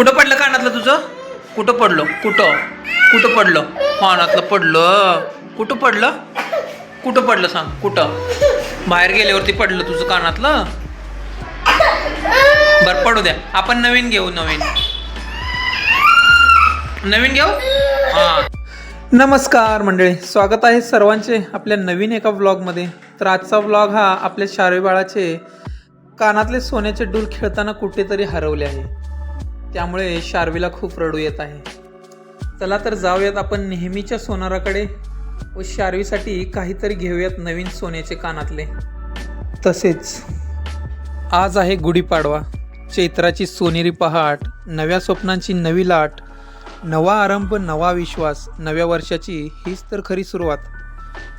कुठं पडलं कानातलं तुझं? कुठं पडलं? कुठं? कुठं पडलं? कानातलं पडलं. कुठं पडलं? कुठं पडलं सांग? कुठं? बाहेर गेल्यावरती पडलं तुझं कानातलं? बरं पडू द्या. आपण नवीन घेऊ नवीन. नवीन घेऊ? हां. नमस्कार मंडळी. स्वागत आहे सर्वांचे आपल्या नवीन एका व्लॉगमध्ये तर आजचा व्लॉग हा आपल्या शारवी बाळाचे कानातले सोन्याचे डूल खेळताना कुठेतरी हरवले आहे. त्यामुळे शार्वीला खूप रडू येत आहे. चला तर जाऊयात आपण नेहमीच्या सोनाराकडे व शार्वीसाठी काहीतरी घेऊयात नवीन सोन्याचे कानातले. तसेच आज आहे गुढीपाडवा. चैत्राची सोनेरी पहाट नव्या स्वप्नांची नवी लाट नवा आरंभ नवा विश्वास नव्या वर्षाची हीच तर खरी सुरुवात.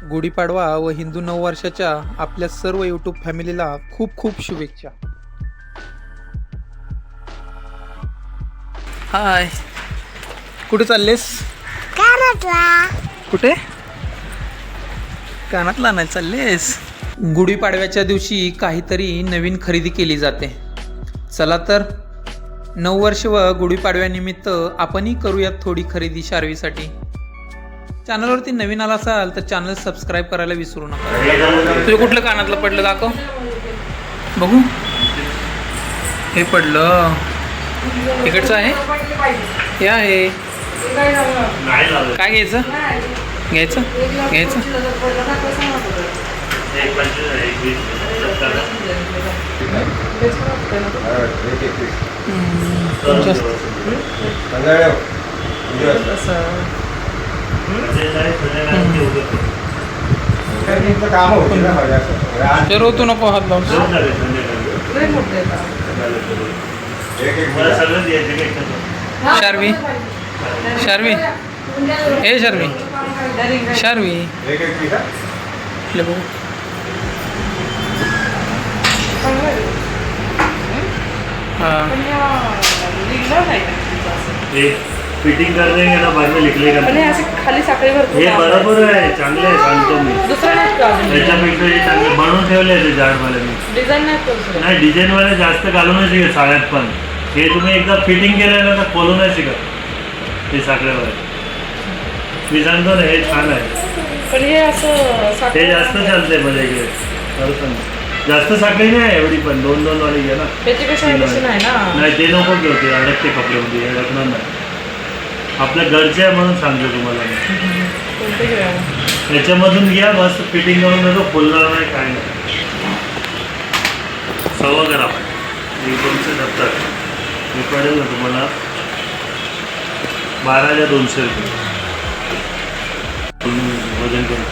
गुढीपाडवा व हिंदू नववर्षाच्या आपल्या सर्व यूट्यूब फॅमिलीला खूप खूप शुभेच्छा. हाय. कुठे चाललेस? कानातला. कुठे? कानातला नाही चाललेस. गुढीपाडव्याच्या दिवशी काहीतरी नवीन खरेदी केली जाते. चला तर नऊ वर्ष व गुढीपाडव्यानिमित्त आपणही करूयात थोडी खरेदी शार्वीसाठी. चॅनलवरती नवीन आला असाल तर चॅनल सबस्क्राईब करायला विसरू नका. तुझं कुठलं कानातलं पडलं दाखव बघू. हे पडलं. इकडचं आहे? हे आहे. काय घ्यायचं? घ्यायचं? घ्यायचं? जास्त फिरव तू नको हात लावून शार्वी शार्वी ए शार्वी शार्वी इकडे बघू हां फिटिंग कर देंगे ना बाद में लिख लेगा पण हे असे खाली साखळी हे. बरोबर आहे चांगले आहे सांगतो मी. दुसरं नाहीत का अजून? त्याच्यापेक्षा हे चांगले बनवून ठेवले आहे झाडवाल्यांनी डिझाईन नाहीत का दुसरं नाही डिझाईन वाले जास्त घालू नाही शिकत साड्यात पण. हे तुम्ही एकदा फिटिंग केलं ना तर खोलू नाही शिकत. हे साखरेवाले मी सांगतो ना हे छान आहे. पण हे असं ते साखळी जास्त चालतंय माझ्या इकडे. खरं सांग. जास्त साखळी नाही एवढी पण दोन दोन वाली घ्या ना. त्याची कशी आहे तशी नाही ना. नाही ते नको घेऊ ते अडकते कपड्यामध्ये अडकणार नाही. आपल्या घरचे आहे म्हणून सांगतो तुम्हाला मी? याच्यामधून घ्या मस्त फिटिंग करून देतो खोलणार नाही काय नाही. सव्वा करा. मी दोनशे सत्तर मी पडेल ना तुम्हाला. बारा हजार दोनशे रुपये. वजन करून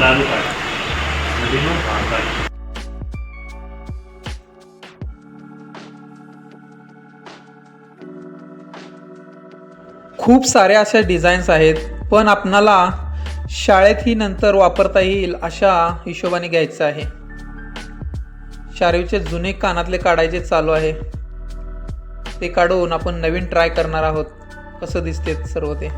लाडू काढ खूप साऱ्या अशा डिझाईन्स आहेत पण आपणाला शाळेतही नंतर वापरता येईल अशा हिशोबाने घ्यायचं आहे. शारीवचे जुने कानातले काढायचे चालू आहे ते काढून आपण नवीन ट्राय करणार आहोत कसं दिसते सर्व ते.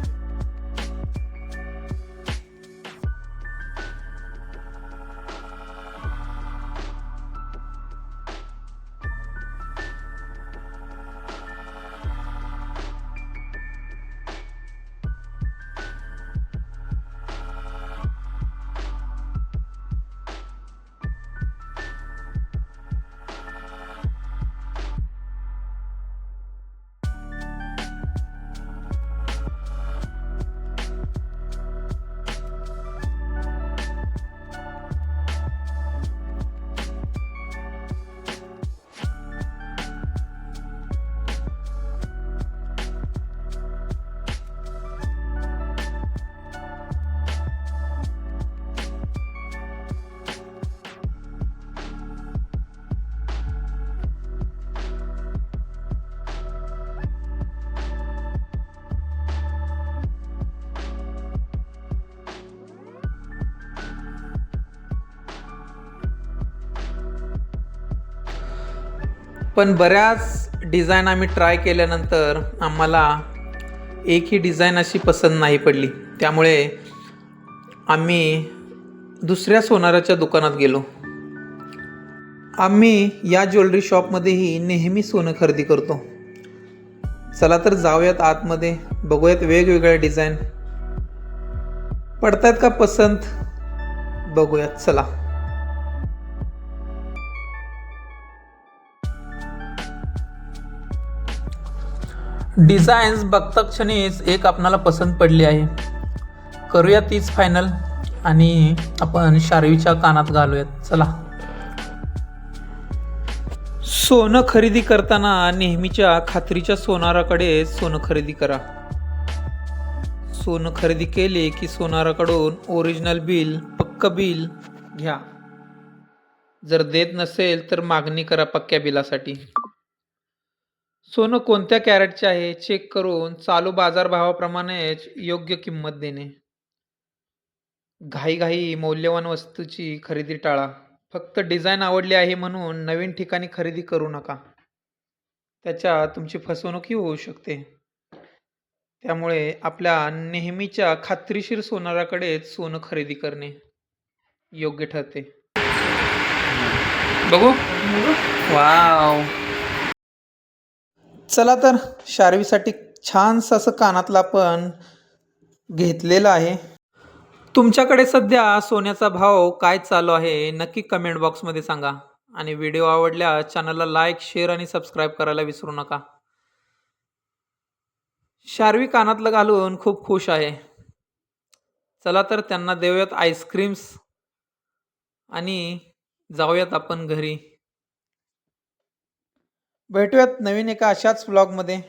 पण बऱ्याच डिझाईन आम्ही ट्राय केल्यानंतर आम्हाला एकही डिझाईन अशी पसंत नाही पडली. त्यामुळे आम्ही दुसऱ्या सोनाराच्या दुकानात गेलो. आम्ही या ज्वेलरी शॉपमध्येही नेहमी सोनं खरेदी करतो. चला तर जाऊयात आतमध्ये बघूयात वेगवेगळ्या डिझाईन पडतायत का पसंत? बघूयात चला. डिझाईन्स बघता क्षणीच एक आपणाला पसंत पडली आहे. करूया तीच फायनल आणि आपण शारवीच्या कानात घालूयात. चला. सोनं खरेदी करताना नेहमीच्या खात्रीच्या सोनाराकडे सोनं खरेदी करा. सोनं खरेदी केले की सोनाराकडून ओरिजिनल बिल पक्क बिल घ्या. जर देत नसेल तर मागणी करा पक्क्या बिलासाठी सोनं कोणत्या कॅरेटचे आहे? चेक करून चालू बाजारभावाप्रमाणेच योग्य किंमत देणे. घाईघाई मौल्यवान वस्तूची खरेदी टाळा. फक्त डिझाईन आवडली आहे म्हणून नवीन ठिकाणी खरेदी करू नका. त्याच्यात तुमची फसवणूकही होऊ शकते. त्यामुळे आपल्या नेहमीच्या खात्रीशीर सोनाराकडेच सोनं खरेदी करणे योग्य ठरते. बघू. वाव. चला तर शारवीसाठी छानसं असं कानातला पण घेतलेलं आहे. तुमच्याकडे सध्या सोन्याचा भाव काय चालू आहे नक्की कमेंट बॉक्समध्ये सांगा. आणि व्हिडिओ आवडल्या चॅनलला लाईक शेअर आणि सबस्क्राईब करायला विसरू नका. शारवी कानातलं घालून खूप खुश आहे. चला तर त्यांना देऊयात आईस्क्रीम्स आणि जाऊयात आपण घरी. भेटूयात नवीन एका अशाच ब्लॉगमध्ये